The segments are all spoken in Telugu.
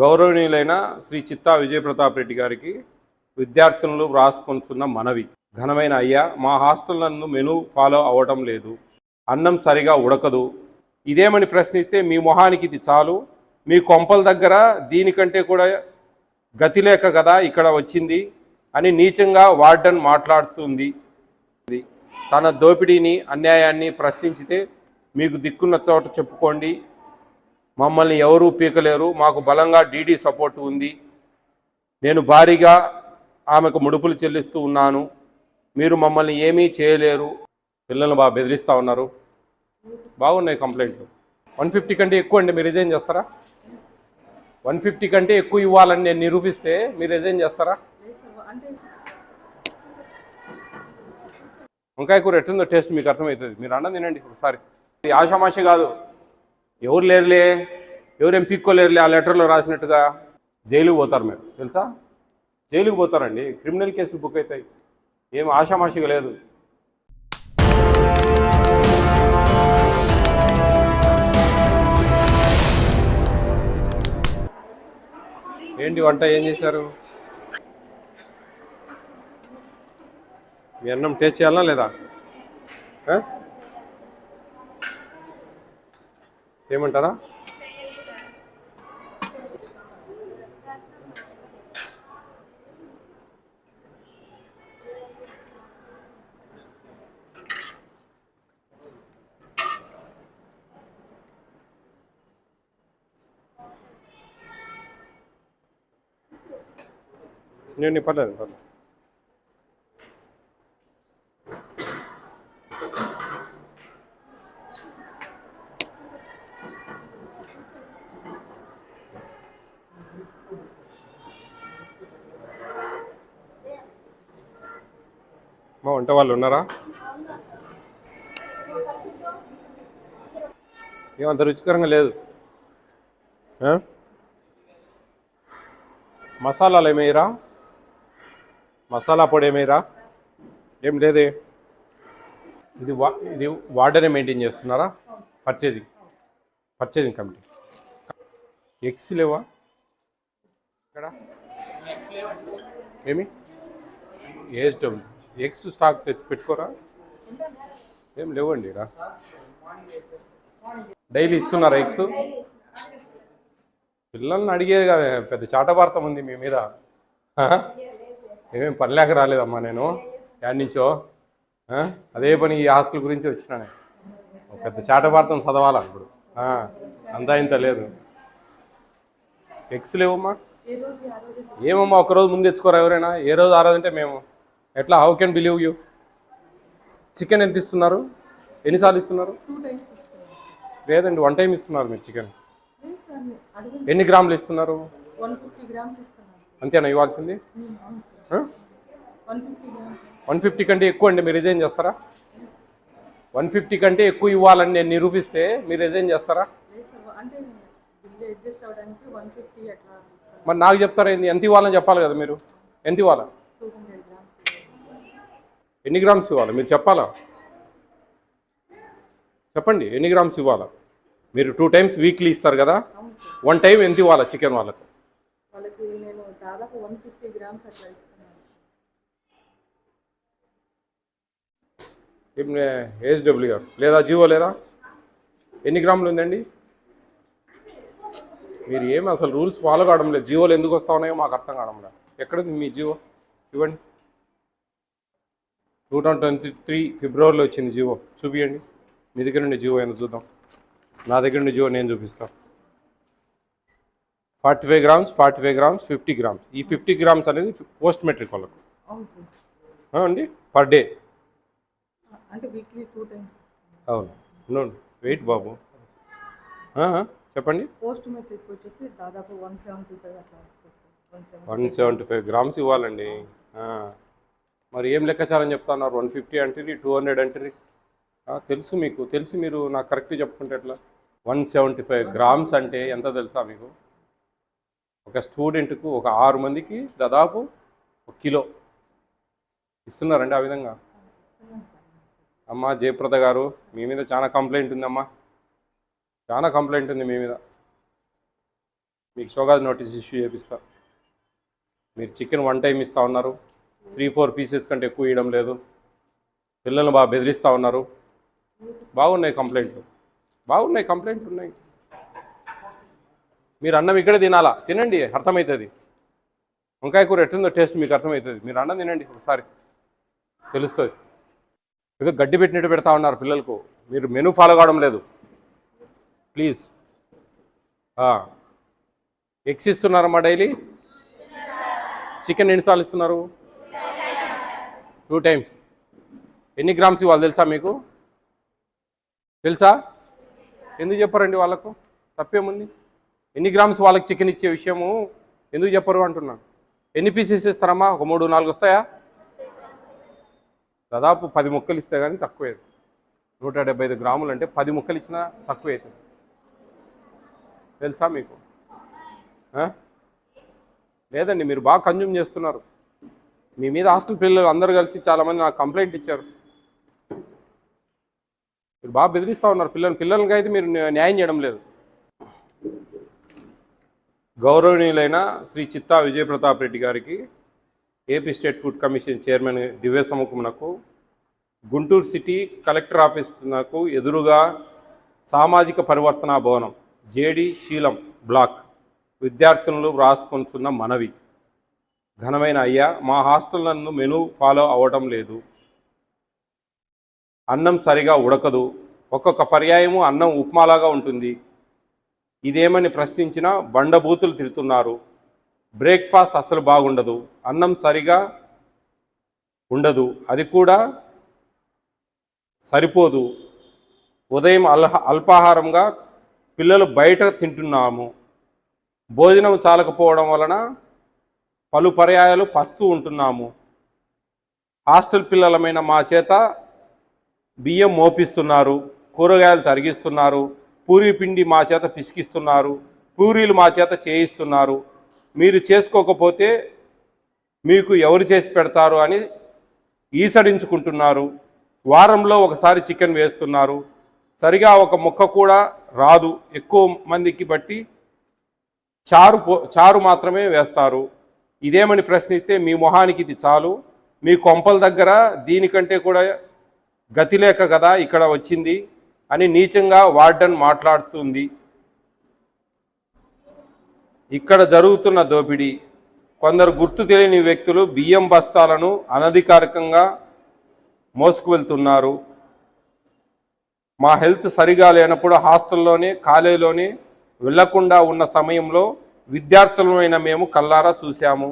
గౌరవనీయులైన శ్రీ చిత్తా విజయప్రతాప్ రెడ్డి గారికి విద్యార్థులు వ్రాసుకొంటున్న మనవి. ఘనమైన అయ్యా మా హాస్టల్ నందు మెనూ ఫాలో అవ్వటం లేదు. అన్నం సరిగా ఉడకదు. ఇదేమని ప్రశ్నిస్తే మీ మొహానికి ఇది చాలు. మీ కొంపల దగ్గర దీనికంటే కూడా గతి లేక కదా ఇక్కడ వచ్చింది అని నీచంగా వార్డన్ మాట్లాడుతుంది. తన దోపిడీని అన్యాయాన్ని ప్రశ్నించితే మీకు దిక్కున్న చోట చెప్పుకోండి. మమ్మల్ని ఎవరూ పీకలేరు. మాకు బలంగా డీడీ సపోర్ట్ ఉంది. నేను భారీగా ఆమెకు ముడుపులు చెల్లిస్తూ ఉన్నాను. మీరు మమ్మల్ని ఏమీ చేయలేరు. పిల్లల్ని బాగా బెదిరిస్తూ ఉన్నారు. బాగున్నాయి కంప్లైంట్లు. వన్ ఫిఫ్టీ కంటే ఎక్కువ అండి మీరు రిజైన్ చేస్తారా? వన్ ఫిఫ్టీ కంటే ఎక్కువ ఇవ్వాలని నేను నిరూపిస్తే మీరు రిజైన్ చేస్తారా? వంకాయ కూర ఎట్టుందో టేస్ట్ మీకు అర్థమవుతుంది. మీరు అన్నం తినండి ఒకసారి. ఇది ఆషామాషి కాదు. ఎవరు లేరులే? ఎవరేం పిక్కోలేరులే ఆ లెటర్లో రాసినట్టుగా జైలుకు పోతారు మీరు. తెలుసా? జైలుకు పోతారండి. క్రిమినల్ కేసులు బుక్ అవుతాయి. ఏం ఆషామాషిగా లేదు. ఏంటి వంట? ఏం చేశారు? మీ అన్నం టేస్ట్ చేయాలా లేదా ఆ? ఏమంటారా? నేను పర్లేదు పర్లేదు. వాళ్ళు ఉన్నారా? ఏమంత రుచికరంగా లేదు. మసాలాలు ఏమయ్యరా మసాలా పొడి ఏమయ్యరా ఏం లేదే. ఇది వా ఇది వార్డనే మెయింటైన్ చేస్తున్నారా? పర్చేజింగ్. పర్చేజింగ్ కమిటీ ఎగ్స్ లేవా? ఇక్కడ ఏమి? ఏఎస్డబ్ల్యూ ఎగ్స్ స్టాక్ తెచ్చి పెట్టుకోరా? ఏం లేవండి రా. డైలీ ఇస్తున్నారా ఎగ్స్? పిల్లల్ని అడిగేది కదా పెద్ద చాటభారతం ఉంది మీ మీద. ఏమేమి పని లేక రాలేదమ్మా నేను. యాడ్ నుంచో. అదే పని ఈ హాస్టల్ గురించి వచ్చినా పెద్ద చాటవార్తం చదవాలా ఇప్పుడు? అంతా ఇంత లేదు. ఎగ్స్ లేవమ్మా? ఏమమ్మా ఒకరోజు ముందు తెచ్చుకోరా ఎవరైనా? ఏ రోజు ఆ రోజు అంటే మేము? ఎట్లా? How can believe you chicken ఎంత ఇస్తున్నారు? ఎన్నిసార్లు ఇస్తున్నారు? లేదండి వన్ టైం ఇస్తున్నారు మీరు చికెన్ ఎన్ని గ్రాములు ఇస్తున్నారు? అంతేనా ఇవ్వాల్సింది? వన్ ఫిఫ్టీ కంటే ఎక్కువ అండి మీరు రిజైన్ చేస్తారా? వన్ ఫిఫ్టీ కంటే ఎక్కువ ఇవ్వాలని నేను నిరూపిస్తే మీరు రిజైన్ చేస్తారా? మరి నాకు చెప్తారా ఎంత ఇవ్వాలని చెప్పాలి కదా మీరు? ఎంత ఇవ్వాలా? ఎన్ని గ్రామ్స్ ఇవ్వాలి? మీరు చెప్పాలా? చెప్పండి ఎన్ని గ్రామ్స్ ఇవ్వాలా? మీరు టూ టైమ్స్ వీక్లీ ఇస్తారు కదా? వన్ టైం ఎంత ఇవ్వాలా చికెన్ వాళ్ళకు? వాళ్ళకి నేను దాదాపు వన్ ఫిఫ్టీ గ్రామ్స్ అట్లా ఇస్తున్నాను. ఏం ఏఎస్డబ్ల్యూ గారు. లేదా జియో లేదా? ఎన్ని గ్రాములు ఉందండి? మీరు ఏమి అసలు రూల్స్ ఫాలో కావడం లేదు. జియోలు ఎందుకు వస్తా ఉన్నాయో మాకు అర్థం కావడం లేదు. ఎక్కడుంది మీ జియో ఇవ్వండి. టూ థౌసండ్ ట్వంటీ త్రీ ఫిబ్రవరిలో వచ్చింది జియో. చూపియండి. మీ దగ్గర నుండి జియో అయినా చూద్దాం. నా దగ్గర నుండి జియో నేను చూపిస్తాను forty five grams forty five grams fifty grams. ఈ ఫిఫ్టీ గ్రామ్స్ అనేది పోస్ట్ మెట్రిక్ వాళ్ళకు. అండి? Per day. అవును. వెయిట్ బాబు. చెప్పండి. పోస్ట్ మెట్రిక్ వచ్చేసి దాదాపు one seventy five one seventy grams ఇవ్వాలండి. మరి ఏం లెక్కాచారం చెప్తున్నారు? వన్ ఫిఫ్టీ అంటేది టూ హండ్రెడ్ అంటేది తెలుసు మీకు తెలిసి మీరు నాకు కరెక్ట్ చెప్పుకుంటే ఎట్లా? వన్ సెవెంటీ ఫైవ్ గ్రామ్స్ అంటే ఎంత తెలుసా మీకు? ఒక స్టూడెంట్కు ఒక ఆరు మందికి దాదాపు ఒక కిలో. ఇస్తున్నారండి ఆ విధంగా? అమ్మా అమ్మ జయప్రద గారు మీ మీద చాలా కంప్లైంట్ ఉందమ్మా. చాలా కంప్లైంట్ ఉంది మీ మీద. మీకు షోగాజ్ నోటీస్ ఇష్యూ చేపిస్తా. మీరు చికెన్ వన్ టైం ఇస్తా ఉన్నారు. త్రీ ఫోర్ పీసెస్ కంటే ఎక్కువ ఇవ్వడం లేదు. పిల్లల్ని బాగా బెదిరిస్తూ ఉన్నారు. బాగున్నాయి కంప్లైంట్లు. బాగున్నాయి కంప్లైంట్లు ఉన్నాయి. మీరు అన్నం ఇక్కడే తినాలా? తినండి అర్థమవుతుంది వంకాయ కూర ఎట్టుందో టేస్ట్ మీకు అర్థమవుతుంది మీరు అన్నం తినండి ఒకసారి. తెలుస్తుంది. ఏదో గడ్డి పెట్టినట్టు పెడతా ఉన్నారు పిల్లలకు. మీరు మెనూ ఫాలో కావడం లేదు. ప్లీజ్. ఎగ్స్ ఇస్తున్నారమ్మా డైలీ? చికెన్ ఎన్నిసార్లు ఇస్తున్నారు? Two times. ఎన్ని గ్రామ్స్ ఇవ్వాలి తెలుసా మీకు? తెలుసా? ఎందుకు చెప్పరండి వాళ్ళకు? తప్పేముంది? ఎన్ని గ్రామ్స్ వాళ్ళకి చికెన్ ఇచ్చే విషయము ఎందుకు చెప్పరు అంటున్నా? ఎన్ని పీసెస్ ఇస్తారమ్మా? ఒక మూడు నాలుగు వస్తాయా? దాదాపు పది ముక్కలు ఇస్తే కానీ తక్కువే. నూట డెబ్బై ఐదు గ్రాములు అంటే పది ముక్కలు ఇచ్చినా తక్కువే అవుతుంది. తెలుసా మీకు? లేదండి మీరు బాగా కన్జ్యూమ్ చేస్తున్నారు. మీ మీద హాస్టల్ పిల్లలు అందరూ కలిసి చాలామంది నాకు కంప్లైంట్ ఇచ్చారు. మీరు బాగా బెదిరిస్తూ ఉన్నారు పిల్లలు. పిల్లలకి అయితే మీరు న్యాయం చేయడం లేదు. గౌరవనీయులైన శ్రీ చిత్తా విజయప్రతాప్ రెడ్డి గారికి AP state food commission chairman దివ్య సముఖమునకు గుంటూరు సిటీ కలెక్టర్ ఆఫీస్ నాకు ఎదురుగా సామాజిక పరివర్తన భవనం జేడి శీలం బ్లాక్ విద్యార్థినులు వ్రాసుకొంటున్న మనవి. ఘనమైన అయ్యా మా హాస్టల్ నందు మెనూ ఫాలో అవ్వటం లేదు. అన్నం సరిగా ఉడకదు. ఒక్కొక్క పర్యాయము అన్నం ఉప్మాలాగా ఉంటుంది. ఇదేమని ప్రశ్నించినా బండబూతులు తిడుతున్నారు. బ్రేక్ఫాస్ట్ అసలు బాగుండదు. అన్నం సరిగా ఉండదు. అది కూడా సరిపోదు. ఉదయం అల్హ అల్పాహారంగా పిల్లలు బయట తింటున్నాము. భోజనం చాలకపోవడం వలన పలు పర్యాయాలు పస్తూ ఉంటున్నాము. హాస్టల్ పిల్లలమైన మా చేత బియ్యం మోపిస్తున్నారు కూరగాయలు తరిగిస్తున్నారు పూరీ పిండి మా చేత పిసికిస్తున్నారు పూరీలు మా చేత చేయిస్తున్నారు. మీరు చేసుకోకపోతే మీకు ఎవరు చేసి పెడతారు అని ఈసడించుకుంటున్నారు. వారంలో ఒకసారి చికెన్ వేస్తున్నారు. సరిగా ఒక ముక్క కూడా రాదు. ఎక్కువ మందికి బట్టి చారు చారు మాత్రమే వేస్తారు. ఇదేమని ప్రశ్నిస్తే మీ మొహానికి ఇది చాలు. మీ కొంపల దగ్గర దీనికంటే కూడా గతి లేక కదా ఇక్కడ వచ్చింది అని నీచంగా వార్డన్ మాట్లాడుతుంది. ఇక్కడ జరుగుతున్న దోపిడీ. కొందరు గుర్తు తెలియని వ్యక్తులు బియ్యం బస్తాలను అనధికారికంగా మోసుకు వెళ్తున్నారు. మా హెల్త్ సరిగా లేనప్పుడు హాస్టల్లోనే కాలేజీలోనే వెళ్ళకుండా ఉన్న సమయంలో విద్యార్థులమైన మేము కల్లారా చూశాము.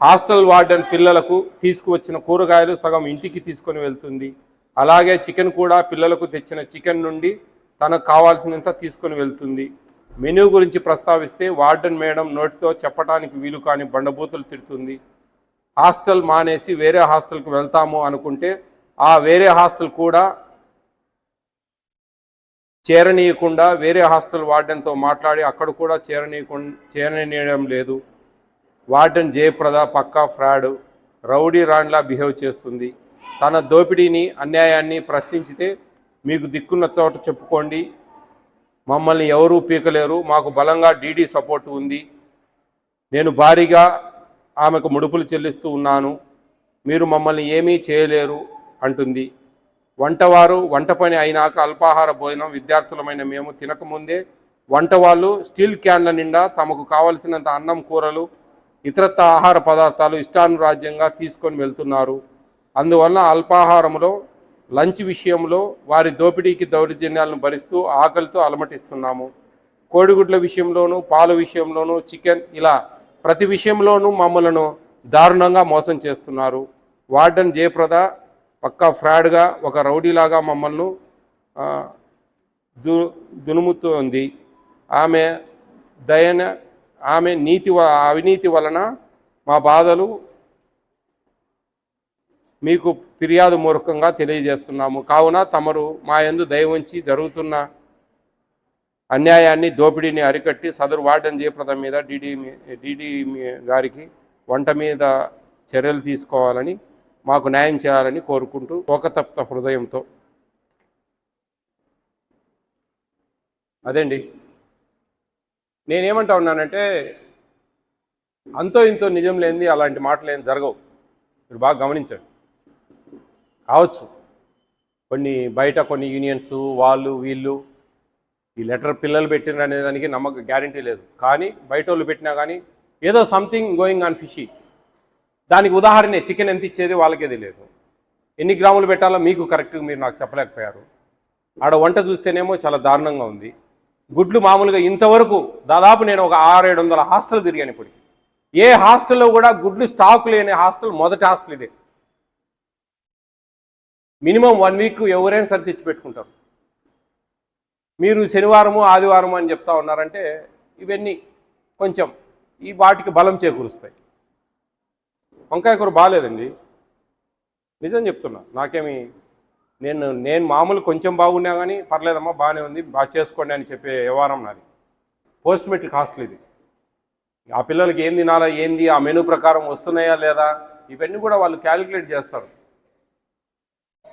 హాస్టల్ వార్డెన్ పిల్లలకు తీసుకువచ్చిన కూరగాయలు సగం ఇంటికి తీసుకొని వెళ్తుంది. అలాగే చికెన్ కూడా పిల్లలకు తెచ్చిన చికెన్ నుండి తనకు కావాల్సినంత తీసుకొని వెళ్తుంది. మెనూ గురించి ప్రస్తావిస్తే వార్డెన్ మేడం నోటితో చెప్పడానికి వీలు కాని బండబూతులు తిడుతుంది. హాస్టల్ మానేసి వేరే హాస్టల్కి వెళ్తాము అనుకుంటే ఆ వేరే హాస్టల్ కూడా చేరనీయకుండా వేరే హాస్టల్ వార్డెన్తో మాట్లాడి అక్కడ కూడా చేరనీయకుండా చేరనీయడం లేదు. వార్డెన్ జయప్రద పక్కా ఫ్రాడ్ రౌడీ రాండ్లా బిహేవ్ చేస్తుంది. తన దోపిడీని అన్యాయాన్ని ప్రశ్నించితే మీకు దిక్కున్న చోట చెప్పుకోండి. మమ్మల్ని ఎవరూ పీకలేరు. మాకు బలంగా డీడీ సపోర్ట్ ఉంది. నేను భారీగా ఆమెకు ముడుపులు చెల్లిస్తూ ఉన్నాను. మీరు మమ్మల్ని ఏమీ చేయలేరు అంటుంది. వంటవారు వంట పని అయినాక అల్పాహార భోజనం విద్యార్థులమైన మేము తినకముందే వంట వాళ్ళు స్టీల్ క్యాన్ల నిండా తమకు కావలసినంత అన్నం కూరలు ఇతరత్ర ఆహార పదార్థాలు ఇష్టానురాజ్యంగా తీసుకొని వెళ్తున్నారు. అందువల్ల అల్పాహారంలో లంచ్ విషయంలో వారి దోపిడీకి దౌర్జన్యాలను భరిస్తూ ఆకలితో అలమటిస్తున్నాము. కోడిగుడ్ల విషయంలోనూ పాల విషయంలోనూ చికెన్ ఇలా ప్రతి విషయంలోనూ మమ్మలను దారుణంగా మోసం చేస్తున్నారు. వార్డన్ జయప్రద పక్కా ఫ్రాడ్గా ఒక రౌడీలాగా మమ్మల్ని దు దునుముతోంది ఆమె దయన ఆమె నీతి వ- అవినీతి వలన మా బాధలు మీకు ఫిర్యాదు మూర్ఖంగా తెలియజేస్తున్నాము. కావున తమరు మా యందు దయవుంచి ఉంచి జరుగుతున్న అన్యాయాన్ని దోపిడీని అరికట్టి సదరు వార్డెన్ జయప్రద మీద డీడీ డీడీ గారికి వంట మీద చర్యలు తీసుకోవాలని మాకు న్యాయం చేయాలని కోరుకుంటూ ఒకతప్త హృదయంతో. అదండి? నేనేమంటా ఉన్నానంటే అంతో ఇంతో నిజం లేనిది అలాంటి మాటలు ఏం జరగవు. మీరు బాగా గమనించండి. కావచ్చు. కొన్ని బయట కొన్ని యూనియన్స్ వాళ్ళు వీళ్ళు ఈ లెటర్ పిల్లలు పెట్టిన అనే దానికి నమ్మక గ్యారంటీ లేదు. కానీ బయట వాళ్ళు పెట్టినా కానీ ఏదో సంథింగ్ గోయింగ్ ఆన్ ఫిషీ. దానికి ఉదాహరణ చికెన్ ఎంత ఇచ్చేది వాళ్ళకే తెలియదు. ఎన్ని గ్రాములు పెట్టాలో మీకు కరెక్ట్గా మీరు నాకు చెప్పలేకపోయారు. ఆడ వంట చూస్తేనేమో చాలా దారుణంగా ఉంది. గుడ్లు మామూలుగా ఇంతవరకు దాదాపు నేను ఒక ఆరు ఏడు వందల హాస్టల్ తిరిగాను ఇప్పుడు ఏ హాస్టల్లో కూడా గుడ్లు స్టాక్ లేని హాస్టల్ మొదటి హాస్టల్ ఇదే. మినిమం వన్ వీక్ ఎవరైనా సరే తెచ్చి పెట్టుకుంటారు. మీరు శనివారము ఆదివారము అని చెప్తా ఉన్నారంటే ఇవన్నీ కొంచెం ఈ వాటికి బలం చేకూరుస్తాయి. వంకాయ కూర బాగాలేదండి నిజం చెప్తున్నా నాకేమి నేను నేను మామూలు కొంచెం బాగున్నా కానీ పర్లేదమ్మా బాగానే ఉంది బాగా చేసుకోండి అని చెప్పే వ్యవహారం నాది. పోస్ట్ మెట్రిక్ హాస్టల్ ఇది. ఆ పిల్లలకి ఏం తినాలా ఏంది ఆ మెనూ ప్రకారం వస్తున్నాయా లేదా ఇవన్నీ కూడా వాళ్ళు క్యాలిక్యులేట్ చేస్తారు.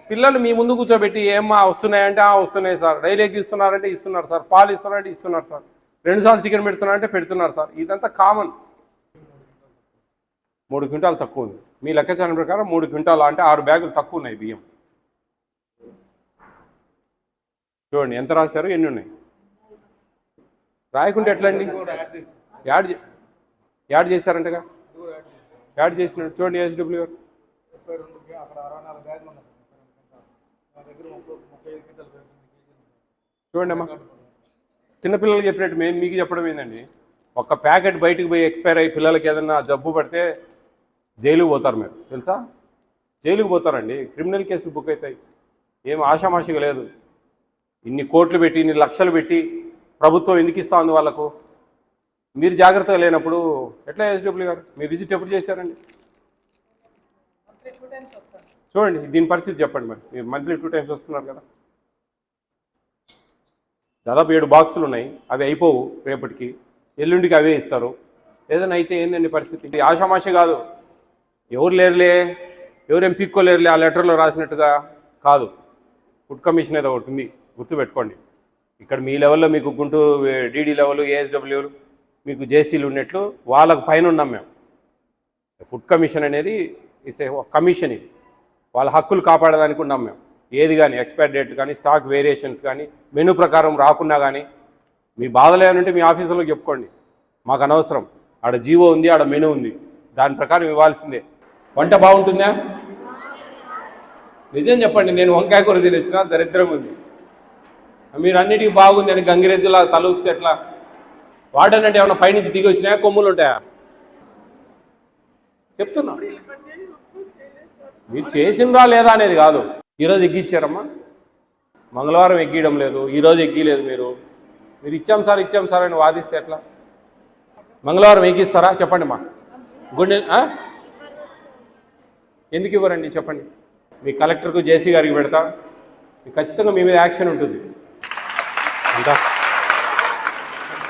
పిల్లలు మీ ముందు కూర్చోబెట్టి ఏమ్మా వస్తున్నాయంటే ఆ వస్తున్నాయి సార్. డైలీ ఎగ్ ఇస్తున్నారంటే ఇస్తున్నారు సార్ పాలు ఇస్తున్నారంటే ఇస్తున్నారు సార్. రెండుసార్లు చికెన్ పెడుతున్నారంటే పెడుతున్నారు సార్. ఇదంతా కామన్. మూడు క్వింటాలు తక్కువ ఉంది. మీ లెక్కచారం ప్రకారం మూడు క్వింటాలు అంటే ఆరు బ్యాగులు తక్కువ ఉన్నాయి బియ్యం. చూడండి ఎంత రాశారు? ఎన్ని ఉన్నాయి? రాయకుంటే ఎట్లా అండి యాడ్ యాడ్ చేశారంటగా? యాడ్ చేసిన చూడండి ఎస్డబ్ల్యూ గారు. చూడండి అమ్మా. చిన్నపిల్లలకి చెప్పినట్టు మేము మీకు చెప్పడం ఏందండి? ఒక ప్యాకెట్ బయటకు పోయి ఎక్స్పైర్ అయ్యి పిల్లలకి ఏదైనా జబ్బు పడితే జైలుకు పోతారు మీరు. తెలుసా? జైలుకు పోతారండి. క్రిమినల్ కేసులు బుక్ అవుతాయి. ఏం ఆషామాషిగా లేదు. ఇన్ని కోట్లు పెట్టి ఇన్ని లక్షలు పెట్టి ప్రభుత్వం ఎందుకు ఇస్తా ఉంది వాళ్ళకు? మీరు జాగ్రత్తగా లేనప్పుడు ఎట్లా ఎస్డబ్ల్యూ గారు? మీ విజిట్ ఎప్పుడు చేశారండి? చూడండి దీని పరిస్థితి చెప్పండి మరి. మీరు మంత్లీ టూ టైమ్స్ వస్తున్నారు కదా. దాదాపు ఏడు బాక్సులు ఉన్నాయి. అవి అయిపోవు రేపటికి. ఎల్లుండికి అవే ఇస్తారు. ఏదైనా అయితే ఏందండి పరిస్థితి? ఇది ఆషామాషి కాదు. ఎవరు లేరులే ఎవరేం పిక్కోలేరులే ఆ లెటర్లో రాసినట్టుగా కాదు. ఫుడ్ కమిషన్ ఏదో ఒకటి ఉంది గుర్తుపెట్టుకోండి. ఇక్కడ మీ లెవెల్లో మీకు గుంటూరు డీడీ లెవెల్ ఏఎస్డబ్ల్యూలు మీకు జేసీలు ఉన్నట్లు వాళ్ళకు పైన ఉన్నాం మేము. ఫుడ్ కమిషన్ అనేది ఇస్ కమిషన్ ఇది. వాళ్ళ హక్కులు కాపాడడానికి ఉన్నాం మేము. ఏది కానీ ఎక్స్పైర్ డేట్ కానీ స్టాక్ వేరియేషన్స్ కానీ మెనూ ప్రకారం రాకున్నా కానీ మీ బాధలేనంటే మీ ఆఫీసులో చెప్పుకోండి. మాకు అనవసరం. ఆడ జీవో ఉంది ఆడ మెనూ ఉంది. దాని ప్రకారం ఇవ్వాల్సిందే. వంట బాగుంటుందా? నిజం చెప్పండి నేను వంకాయ కూర తినొచ్చిన దరిద్రం ఉంది. మీరు అన్నిటికీ బాగుంది అని గంగిరెద్దులా తలూపితే ఎట్లా? వాడనంటే ఏమైనా పైనుంచి దిగి వచ్చినాయా కొమ్ములు ఉంటాయా? చెప్తున్నా. మీరు చేసిందా లేదా అనేది కాదు. ఈరోజు ఎగ్గిచ్చారమ్మా. మంగళవారం ఎగ్గీయడం లేదు ఈరోజు ఎగ్గీలేదు మీరు. మీరు ఇచ్చాం సార్ ఇచ్చాం సార్ అని వాదిస్తే ఎట్లా? మంగళవారం ఎగ్గిస్తారా? చెప్పండి మా. గుండె ఎందుకు ఇవ్వరండి చెప్పండి? మీ కలెక్టర్కు జేసీ గారికి పెడతా. ఖచ్చితంగా మీ మీద యాక్షన్ ఉంటుంది. అంతా